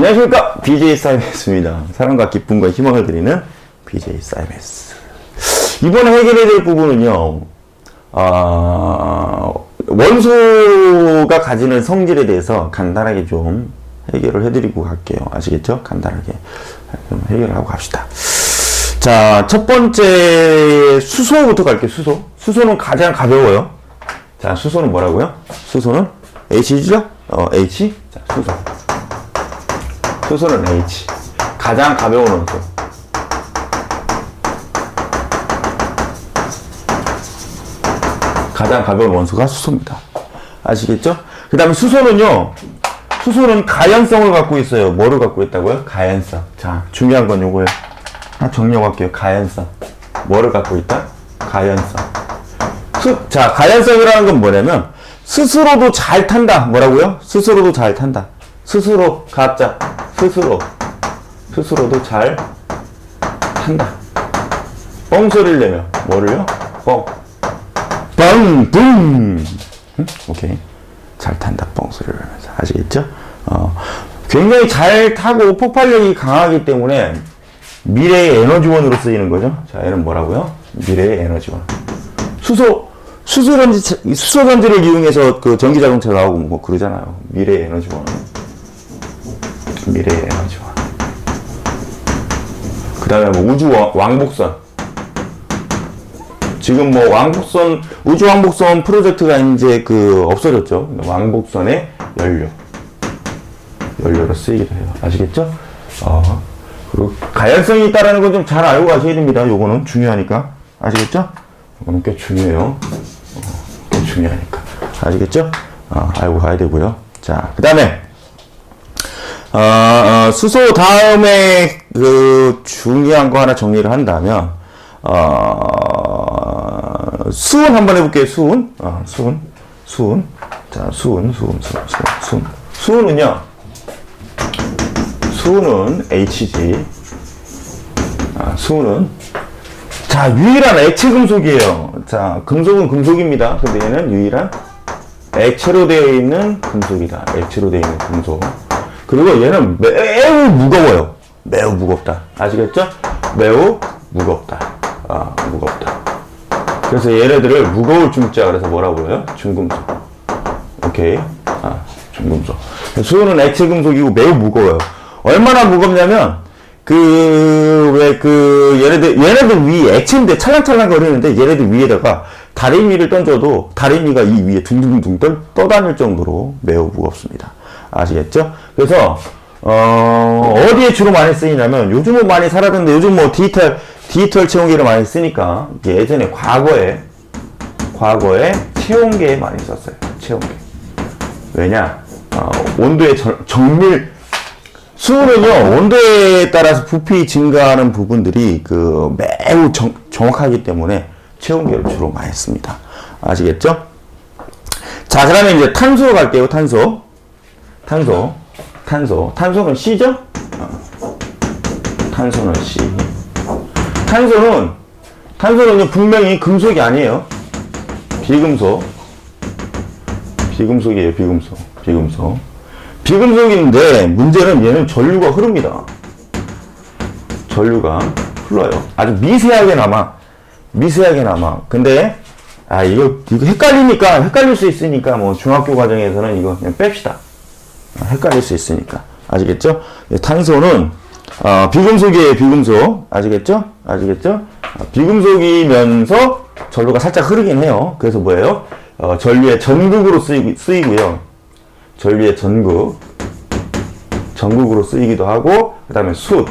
안녕하십니까 BJ 사이메스입니다. 사랑과 기쁨과 희망을 드리는 BJ 사이메스. 이번에 해결해야 될 부분은요. 아, 원소가 가지는 성질에 대해서 간단하게 좀 해결을 해드리고 갈게요. 아시겠죠? 간단하게 좀 해결하고 갑시다. 자, 첫 번째 수소부터 갈게요. 수소. 수소는 가장 가벼워요. 자, 수소는 뭐라고요? 수소는 H죠? 어, H. 자, 수소. 수소는 H. 가장 가벼운 원소. 가장 가벼운 원소가 수소입니다. 아시겠죠? 그 다음에 수소는요, 수소는 가연성을 갖고 있어요. 뭐를 갖고 있다고요? 가연성. 자, 중요한 건 요거예요. 하나 정리해볼게요. 가연성. 뭐를 갖고 있다? 가연성. 수, 자, 가연성이라는 건 뭐냐면, 스스로도 잘 탄다. 뭐라고요? 스스로도 잘 탄다. 스스로, 가짜. 스스로. 스스로도 잘 탄다. 뻥소리를 내며. 뭐를요? 뻥. 뻥, 붐. 응? 오케이. 잘 탄다. 뻥소리를 하면서. 아시겠죠? 어, 굉장히 잘 타고 폭발력이 강하기 때문에 미래의 에너지원으로 쓰이는 거죠. 자, 얘는 뭐라고요? 미래의 에너지원. 수소, 수소전지, 수소전지를 이용해서 그 전기자동차 나오고 뭐 그러잖아요. 미래의 에너지원. 미래의 에너지원. 그 다음에 뭐 우주 왕- 왕복선. 지금 뭐 왕복선, 우주 왕복선 프로젝트가 이제 그 없어졌죠. 왕복선의 연료. 연료로 쓰이기도 해요. 아시겠죠? 어. 그리고 가연성이 있다라는 건 좀 잘 알고 가셔야 됩니다. 요거는 중요하니까. 아시겠죠? 이거는 꽤 중요해요. 어, 꽤 중요하니까. 아시겠죠? 어, 알고 가야 되고요. 자, 그 다음에, 어, 어, 수소 다음에 그 중요한 거 하나 정리를 한다면, 어, 수은 한번 해볼게요. 수은. 어, 수은. 수은. 자, 수은, 수은, 수은, 수은. 수은. 수은은요, 수은 HG. 아, 수은. 자, 유일한 액체 금속이에요. 자, 금속은 금속입니다. 근데 얘는 유일한 액체로 되어 있는 금속이다. 액체로 되어 있는 금속. 그리고 얘는 매우 무거워요. 매우 무겁다. 아시겠죠? 매우 무겁다. 아, 무겁다. 그래서 얘네들을 무거울 중자 그래서 뭐라고 그래요? 중금속. 오케이. 아, 중금속. 수은은 액체 금속이고 매우 무거워요. 얼마나 무겁냐면, 그, 왜, 그, 얘네들, 얘네들 위 액체인데 찰랑찰랑 거리는데 얘네들 위에다가 다리미를 던져도 다리미가 이 위에 둥둥둥 떠, 떠다닐 정도로 매우 무겁습니다. 아시겠죠? 그래서, 어, 어디에 주로 많이 쓰이냐면 요즘은 많이 사라졌는데 요즘 뭐 디지털, 디지털 채용기를 많이 쓰니까 예전에 과거에, 과거에 채용기에 많이 썼어요. 채용기. 왜냐? 어, 온도의 절- 정밀, 수은은요, 온도에 따라서 부피 증가하는 부분들이 그 매우 정, 정확하기 때문에 체온계를 주로 많이 씁니다. 아시겠죠? 자, 그 다음에 이제 탄소 갈게요, 탄소. 탄소. 탄소. 탄소는 C죠? 어. 탄소는 C. 탄소는, 탄소는 분명히 금속이 아니에요. 비금속. 비금속이에요, 비금속. 비금속. 비금속인데 문제는 얘는 전류가 흐릅니다. 전류가 흘러요. 아주 미세하게 남아. 미세하게 남아. 근데 아 이거 이거 헷갈리니까 헷갈릴 수 있으니까 뭐 중학교 과정에서는 이거 그냥 뺍시다. 아, 헷갈릴 수 있으니까 아시겠죠? 예, 탄소는 어, 비금속이에요. 비금속 아시겠죠? 아시겠죠? 아, 비금속이면서 전류가 살짝 흐르긴 해요. 그래서 뭐예요? 어, 전류의 전극으로 쓰이, 쓰이고요. 전류의 전극, 전극으로 쓰이기도 하고, 그 다음에 숯,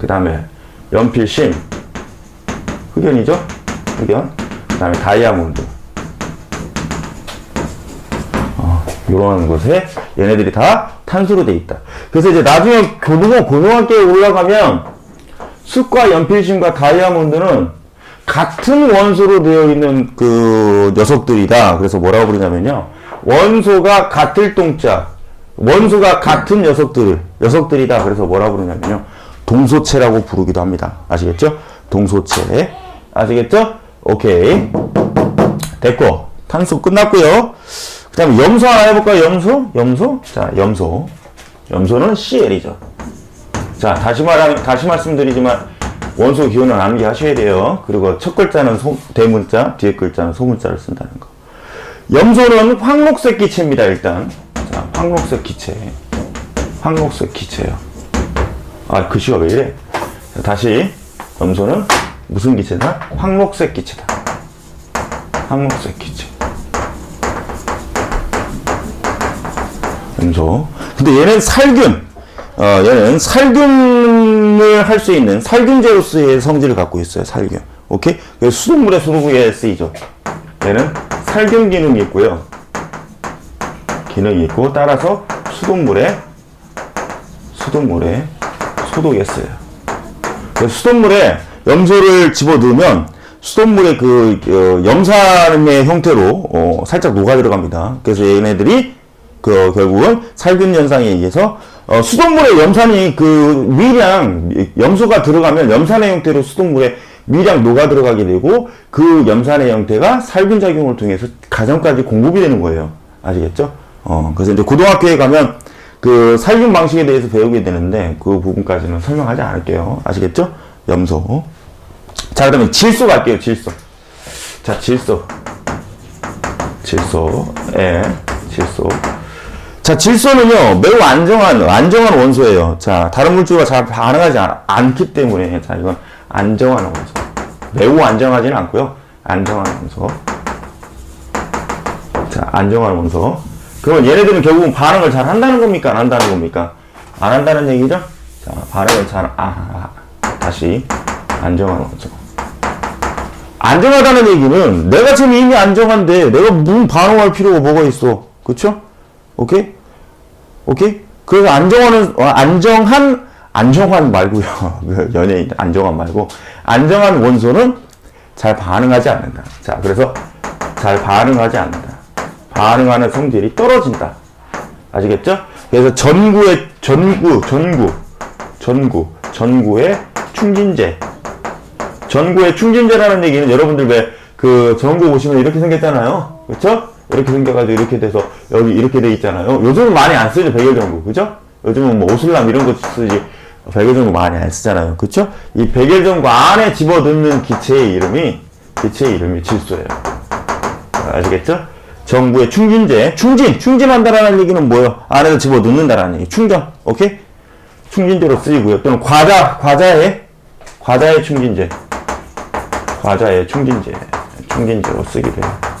그 다음에 연필심, 흑연이죠? 흑연, 그 다음에 다이아몬드. 어, 이런 것에 얘네들이 다 탄소로 돼 있다. 그래서 이제 나중에 고등어, 고등학교에 올라가면 숯과 연필심과 다이아몬드는 같은 원소로 되어 있는 그 녀석들이다. 그래서 뭐라고 부르냐면요. 원소가 같을 동자, 원소가 같은 녀석들, 녀석들이다. 그래서 뭐라고 부르냐면요. 동소체라고 부르기도 합니다. 아시겠죠? 동소체. 아시겠죠? 오케이. 됐고. 탄소 끝났고요. 그 다음에 염소 하나 해볼까요? 염소? 염소? 자, 염소. 염소는 CL이죠. 자, 다시 말, 다시 말씀드리지만, 원소 기호는 암기하셔야 돼요. 그리고 첫 글자는 소, 대문자, 뒤에 글자는 소문자를 쓴다는 거. 염소는 황록색 기체입니다, 일단. 자, 황록색 기체. 황록색 기체요. 아, 글씨가 왜 이래? 자, 다시. 염소는 무슨 기체다? 황록색 기체다. 황록색 기체. 염소. 근데 얘는 살균. 어, 얘는 살균을 할 수 있는 살균제로서의 성질을 갖고 있어요. 살균. 오케이? 수돗물에 수돗에 쓰이죠. 얘는 살균 기능이 있고요. 기능이 있고 따라서 수돗물에 수돗물에 소독에 써요. 수돗물에 염소를 집어넣으면 수돗물의 그 어, 염산의 형태로 어, 살짝 녹아 들어갑니다. 그래서 얘네들이 그 결국은 살균 현상에 의해서 어, 수돗물에 염산이 그 미량 염소가 들어가면 염산의 형태로 수돗물에 미량 녹아 들어가게 되고 그 염산의 형태가 살균 작용을 통해서 가정까지 공급이 되는 거예요. 아시겠죠? 어, 그래서 이제 고등학교에 가면 그 살균 방식에 대해서 배우게 되는데 그 부분까지는 설명하지 않을게요. 아시겠죠? 염소. 자, 그다음에 질소 갈게요. 질소. 자, 질소. 질소. 예. 질소. 자, 질소는요, 매우 안정한, 안정한 원소예요. 자, 다른 물질과 잘 반응하지 않, 않기 때문에, 자, 이건 안정한 원소. 매우 안정하지는 않고요. 안정한 원소. 자, 안정한 원소. 그러면 얘네들은 결국은 반응을 잘 한다는 겁니까? 안 한다는 겁니까? 안 한다는 얘기죠? 자, 반응을 잘, 아, 아, 다시. 안정한 원소. 안정하다는 얘기는 내가 지금 이미 안정한데 내가 무슨 반응할 필요가 뭐가 있어. 그쵸? 오케이? 오케이? 그래서 안정화는, 어, 안정한, 안정환 말고요. 그 연예인, 안정환 말고. 안정한 원소는 잘 반응하지 않는다. 자, 그래서 잘 반응하지 않는다. 반응하는 성질이 떨어진다. 아시겠죠? 그래서 전구의, 전구, 전구, 전구, 전구의 충진제. 전구의 충진제라는 얘기는 여러분들 왜 그 전구 보시면 이렇게 생겼잖아요. 그쵸? 이렇게 생겨가지고 이렇게 돼서 여기 이렇게 돼 있잖아요. 요즘은 많이 안 쓰죠, 백열전구. 그죠? 요즘은 뭐 오슬람 이런 거 쓰지. 백열전구 많이 안 쓰잖아요. 그쵸? 이 백열전구 안에 집어넣는 기체의 이름이, 기체의 이름이 질소예요. 아시겠죠? 전구의 충진제. 충진! 충진한다라는 얘기는 뭐예요? 안에서 집어넣는다라는 얘기. 충전. 오케이? 충진제로 쓰이고요. 또는 과자, 과자의, 과자의 충진제. 과자의 충진제. 충진제로 쓰기도 해요.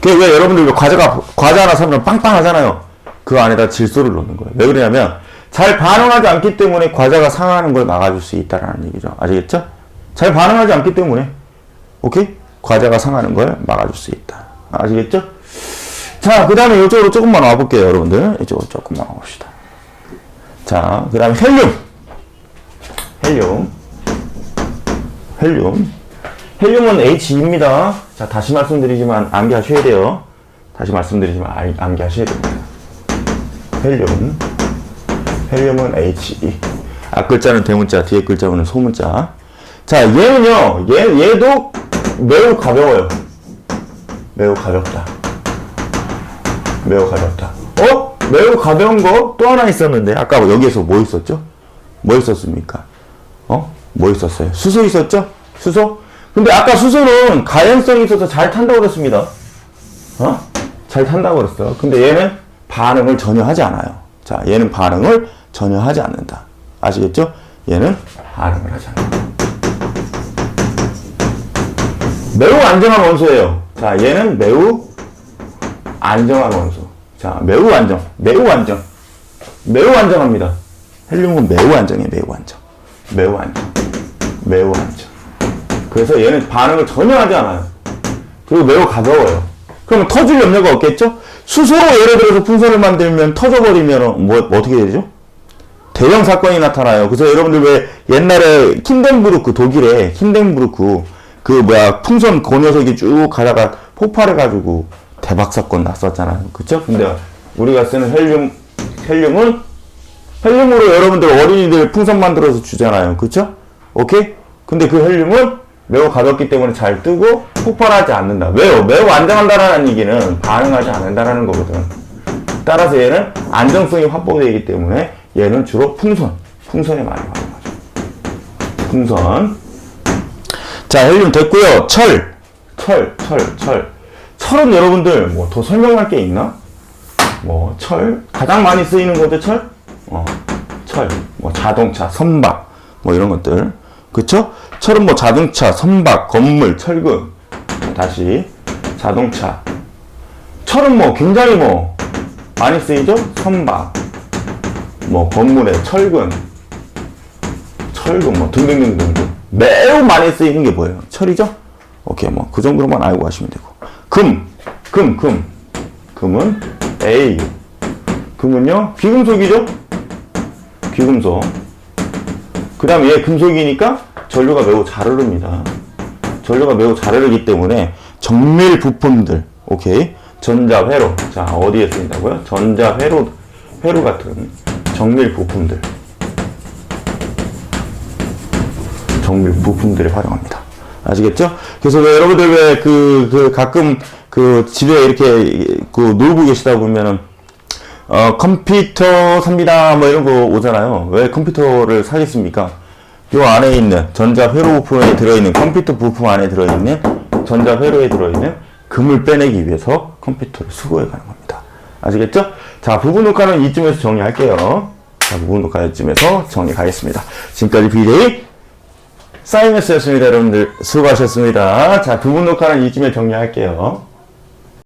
그게 왜 여러분들 왜 과자가, 과자 하나 사면 빵빵하잖아요. 그 안에다 질소를 넣는 거예요. 왜 그러냐면, 잘 반응하지 않기 때문에 과자가 상하는 걸 막아줄 수 있다라는 얘기죠. 아시겠죠? 잘 반응하지 않기 때문에. 오케이? 과자가 상하는 걸 막아줄 수 있다. 아시겠죠? 자, 그 다음에 이쪽으로 조금만 와볼게요, 여러분들. 이쪽으로 조금만 와봅시다. 자, 그 다음에 헬륨. 헬륨. 헬륨. 헬륨은 H2입니다. 자, 다시 말씀드리지만 암기하셔야 돼요. 다시 말씀드리지만 알- 암기하셔야 됩니다. 헬륨. 헬륨은 H2. 앞 글자는 대문자, 뒤에 글자는 소문자. 자, 얘는요, 얘, 얘도 매우 가벼워요. 매우 가볍다. 매우 가볍다. 어? 매우 가벼운 거 또 하나 있었는데, 아까 여기에서 뭐 있었죠? 뭐 있었습니까? 어? 뭐 있었어요? 수소 있었죠? 수소? 근데 아까 수소는 가연성이 있어서 잘 탄다고 그랬습니다. 어? 잘 탄다고 그랬어요. 근데 얘는 반응을 전혀 하지 않아요. 자, 얘는 반응을 전혀 하지 않는다. 아시겠죠? 얘는 반응을 하지 않는다. 매우 안정한 원소예요. 자, 얘는 매우 안정한 원소. 자, 매우 안정. 매우 안정. 매우 안정합니다. 헬륨은 매우 안정해, 매우 안정. 매우 안정. 매우 안정. 그래서 얘는 반응을 전혀 하지 않아요. 그리고 매우 가벼워요. 그러면 터질 염려가 없겠죠? 수소로 예를 들어서 풍선을 만들면 터져버리면 뭐, 뭐 어떻게 되죠? 대형 사건이 나타나요. 그래서 여러분들 왜 옛날에 킨덴부르크 독일에 킨덴부르크 그 뭐야 풍선 그 녀석이 쭉 가다가 폭발해가지고 대박 사건 났었잖아요. 그쵸? 근데 우리가 쓰는 헬륨 헬륨은 헬륨으로 여러분들 어린이들 풍선 만들어서 주잖아요. 그쵸? 오케이? 근데 그 헬륨은 매우 가볍기 때문에 잘 뜨고 폭발하지 않는다. 왜요? 매우 안정한다라는 얘기는 반응하지 않는다라는 거거든. 따라서 얘는 안정성이 확보되기 때문에 얘는 주로 풍선, 풍선에 많이 활용하죠. 풍선. 자, 헬륨 됐고요. 철, 철, 철, 철. 철은 여러분들 뭐 더 설명할 게 있나? 뭐 철 가장 많이 쓰이는 거죠 철? 어, 철, 뭐 자동차, 선박, 뭐 이런 것들. 그쵸? 철은 뭐 자동차, 선박, 건물, 철근. 다시 자동차. 철은 뭐 굉장히 뭐 많이 쓰이죠? 선박, 뭐 건물에 철근, 철근 뭐 등등등등등 매우 많이 쓰이는 게 뭐예요? 철이죠? 오케이 뭐 그 정도로만 알고 가시면 되고 금, 금, 금, 금은 A. 금은요 귀금속이죠? 귀금속. 그 다음에 얘 금속이니까 전류가 매우 잘 흐릅니다. 전류가 매우 잘 흐르기 때문에 정밀 부품들, 오케이. 전자 회로. 자, 어디에 쓰인다고요? 전자 회로, 회로 같은 정밀 부품들. 정밀 부품들에 활용합니다. 아시겠죠? 그래서 왜 여러분들 왜 그, 그 가끔 그 집에 이렇게 그 놀고 계시다 보면은 어, 컴퓨터 삽니다. 뭐 이런 거 오잖아요. 왜 컴퓨터를 사겠습니까? 요 안에 있는 전자 회로 부품에 들어있는 컴퓨터 부품 안에 들어있는 전자 회로에 들어있는 금을 빼내기 위해서 컴퓨터를 수거해 가는 겁니다. 아시겠죠? 자, 부분 녹화는 이쯤에서 정리할게요. 자, 부분 녹화 이쯤에서 정리 가겠습니다. 지금까지 비데이 사이먼스였습니다. 여러분들 수고하셨습니다. 자, 부분 녹화는 이쯤에 정리할게요.